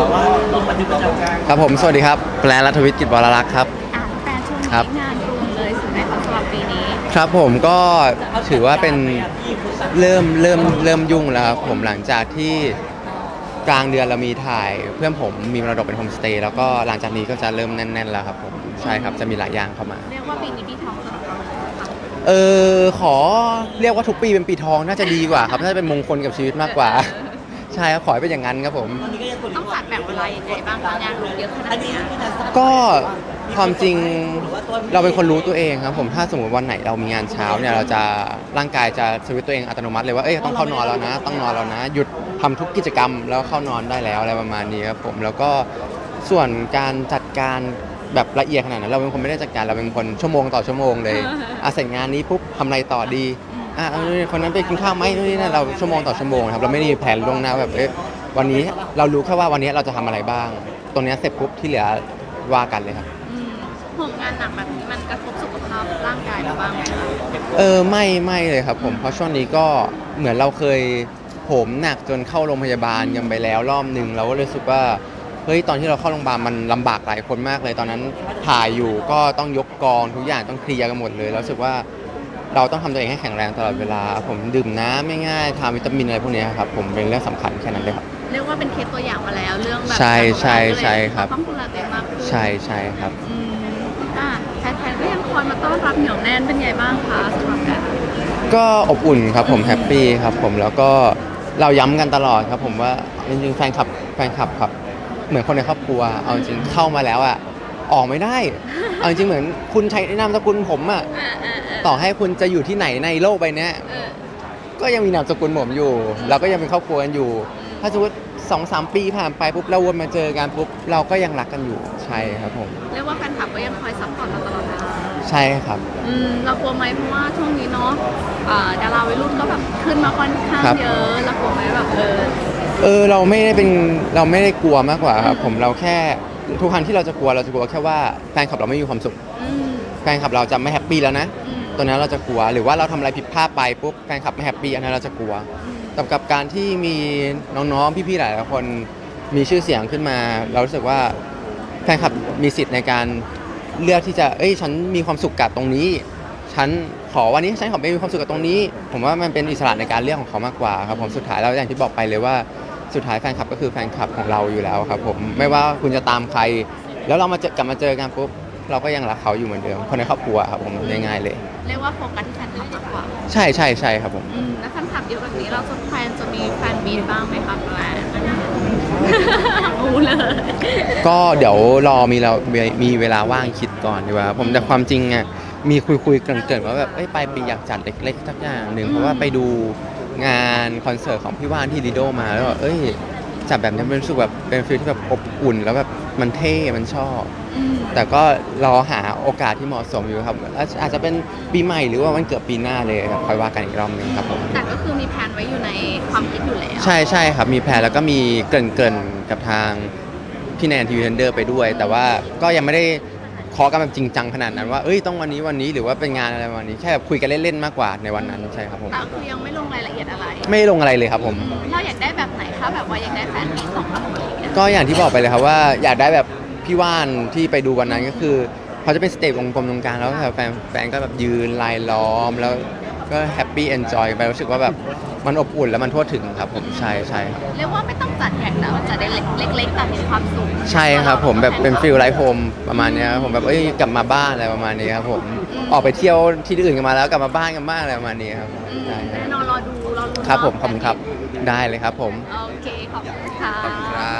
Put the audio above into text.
บอกว่าลงบันทึกประจำการครับผม สวัสดีครับ แปลรัฐวิทย์กิจวรลักษณ์ครับ อะแฟนช่วงครับ นี้งานรุมเลยสุดในของสำหรับปีนี้ครับผมก็ถือว่าเป็นเริ่มเริ่มเริ่มยุ่งแล้วครับผมหลังจากที่กลางเดือนเรามีถ่ายเพื่อนผมมีมรดกเป็นโฮมสเตย์แล้วก็หลังจากนี้ก็จะเริ่มแน่น ๆ แล้วครับผมใช่ครับจะมีหลายอย่างเข้ามา เรียกว่าปีนี้ปีทองสำหรับเราเลยค่ะเออขอเรียกว่าทุกปีเป็นปีทองน่าจะดีกว่าครับน่าจะเป็นมงคลกับชีวิตมากกว่า ใช่ครับขอให้เป็นอย่างนั้นครับผม ตอนนี้ก็ยังกดต้องจัดแบบเวลายังไงบ้างคะงานรุมเยอะขนาอัดนนี้เนี้ยพี่นัททราบก็ความจริงเราเป็นคนรู้ตัวเองครับผมถ้าสมมติวันไหนเรามีงานเช้าเนี่ยเราจะร่างกายจะสวิตช์ตัวเองอัตโนมัติเลยว่าเอ้ยต้องเข้านอนแล้วนะ ต้องนอนแล้วนะ หยุดทำทุกกิจกรรมแล้วเข้านอนได้แล้วอะไรประมาณนี้ครับผมแล้วก็ส่วนการจัดการแบบละเอียดขนาดนั้นเราเป็นคนไม่ได้จัดการเราเป็นคนชั่วโมงต่อชั่วโมงเลยอะเสร็จงานนี้ปุ๊บทำอะไรต่อดี อะเอาคนนั้นไปกินข้าวไหมนู่นนี่นั่นเราชั่วโมงต่อชั่วโมงครับเราไม่ได้มีแผนล่วงหน้าว่าแบบเอ้ยวันนี้เรารู้แค่ว่าวันนี้เราจะทำอะไรบ้าง ตรงเนี้ยเสร็จปุ๊บที่เหลือว่ากันเลยครับ อืมห่วงงานหนักแบบนี้มันกระทบสุขภาพร่างกายเราบ้างไหมคะเออไม่ไม่เลยครับผมเพราะช่วงนี้ก็เหมือนเราเคยโหมหนักจนเข้าโรงพยาบาลกันไปแล้วรอบหนึ่งเราก็เลยรู้สึกว่าเฮ้ยตอนที่เราเข้าโรงพยาบาลมันลำบากหลายคนมากเลยตอนนั้นถ่ายอยู่ก็ต้องยกกองทุกอย่างต้องเคลียร์กันหมดเลยแล้วรู้สึกว่า เราต้องทำตัวเองให้แข็งแรงตลอดเวลา ผมดื่มน้ำไม่ง่ายทานวิตามินอะไรพวกเนี้ยครับผมเป็นเรื่องสำคัญแค่นั้นเลยครับเรียกว่าเป็นเคสตัวอย่างมาแล้วเรื่องแบบใช่ใช่การดูแลใช่ครับต้องดูแลตัวเองมากขึ้นใช่ใช่ครับอืมอะแฟนๆก็ยังคอยมาต้อนรับเหนียวแน่นเป็นไงบ้างคะสำหรับแบบก็อบอุ่นครับผมแฮปปี้ครับผมแล้วก็เราย้ำกันตลอดครับ ผมว่าจริงๆแฟนคลับแฟนคลับครับ เหมือนคนในครอบครัว เอาจริงเข้ามาแล้วอะออกไม่ได้ เอาจริงเหมือนคุณใช้นามสกุลผมอะ เออเออเออต่อให้คุณจะอยู่ที่ไหนในโลกใบเนี้ยเออก็ยังมีนามสกุลผมอยู่ เราก็ยังเป็นครอบครัวกันอยู่ ถ้าสมมติสองสามปีผ่านไปปุ๊บเราวนมาเจอกันปุ๊บเราก็ยังรักกันอยู่ใช่ครับผม เรียกว่าแฟนคลับก็ยังคอยซัพพอร์ตเราตลอดเวลาใช่ครับ อืมเรากลัวไหมเพราะว่าช่วงนี้เนาะอ่าดาราวัยรุ่นก็แบบขึ้นมาค่อนข้างครับ เยอะเรากลัวไหมแบบเออ เออเราไม่ได้เป็นเราไม่ได้กลัวมากกว่าครับผมเราแค่ทุกครั้งที่เราจะกลัวเราจะกลัวแค่ว่าแฟนคลับเราไม่มีความสุข อืม แฟนคลับเราจะไม่แฮปปี้แล้วนะ อืม ตัวนั้นเราจะกลัว หรือว่าเราทำอะไรผิดพลาดไปปุ๊บแฟนคลับไม่แฮปปี้อันนั้นเราจะกลัวแต่กับการที่มีน้องๆพี่ๆหลายๆคนมีชื่อเสียงขึ้นมา เรารู้สึกว่าแฟนคลับมีสิทธิ์ในการเลือกที่จะเอ้ยฉันมีความสุขกับตรงนี้ ฉันขอวันนี้ฉันขอไปมีความสุขกับตรงนี้ ผมว่ามันเป็นอิสระในการเลือกของเขามากกว่าครับผมสุดท้ายแล้วอย่างที่บอกไปเลยว่าสุดท้ายแฟนคลับก็คือแฟนคลับของเราอยู่แล้วครับผมไม่ว่าคุณจะตามใคร แล้วเรามาเจอกลับมาเจอกันปุ๊บ เราก็ยังรักเขาอยู่เหมือนเดิมคนในครอบครัวครับผมง่ายๆเลย เรียกว่าโฟกัสที่แฟนคลับมากกว่าใช่ใช่ใช่ครับผม อืมแล้วแฟนคลับเยอะแบบนี้เราจะแฟนจะมีแฟนมีตบ้างไหมคะแฟนรู้เลยก็เดี๋ยวรอมีเรามีเวลาว่างคิดก่อนดีกว่าผมแต่ความจริงอะมีคุยคุยๆเกรินๆว่าแบบเอ้ยปลายปีอยากจัดเล็กๆสักอย่างหนึ่งเพราะว่าไปดูงานคอนเสิร์ตของพี่ว่านที่ลีโดมาแล้วแบบเอ้ย จัดแบบนี้มันรู้สึกแบบเป็นฟีลที่แบบอบอุ่น แล้วแบบมันเท่มันชอบอืมแต่ก็รอหาโอกาสที่เหมาะสมอยู่ครับอาจอาจจะเป็นปีใหม่หรือว่าวันเกิดปีหน้าเลยครับค่อยว่ากันอีกรอบหนึงครับผมแต่ก็คือมีแผนไว้อยู่ในความคิดอยู่แล้วใช่ใช่ครับมีแพลนแล้วก็มีเกรินๆกับทางพี่แนนทีวีเทนเดอร์ไปด้วย แต่ว่าก็ยังไม่ได้เคอกันแบบจริงจังขนาดนั้นว่าเอ้ยต้องวันนี้วันนี้หรือว่าเป็นงานอะไรวันนี้แค่แบบคุยกันเล่นๆมากกว่าในวันนั้นใช่ครับผมแต่คือยังไม่ลงรายละเอียดอะไร ไม่ได้ลงอะไรเลยครับผมเราอยากได้แบบไหน คะแบบว่าอยากได้แฟนมีสองคนอะไรอย่างเงี้ยก็อย่างที่บอกไปเลยครับว่าอยากได้แบบพี่ว่านที่ไปดูวันนั้นก็คือเขาจะเป็นสเตจวงกลมตรงกลางแล้วแบบแฟนแฟนก็แบบยืนลายล้อมแล้วก็แฮปปี้เอนจอยไปรู้สึกว่าแบบ มันอบอุ่นแล้วมันทั่วถึงครับผมใช่ใช่ครับเรียกว่าไม่ต้องจัดแข่งแล้วจัดได้เล็กๆแต่มีความสุขใช่ครับผมแบบเป็นฟิลไลฟ์โฮมประมาณเนี้ยครับผมแบบเอ้ยกลับมาบ้านอะไรประมาณนี้ครับผมออกไปเที่ยวที่อื่นกันมาแล้วกลับมาบ้านกันบ้างอะไรประมาณนี้ครับอืมใช่ครัแน่บนอนรอดูรอดูครับผมขอบคุณครับได้เลยครับผมโอเคขอบคุณค่ะขอบคุณครับ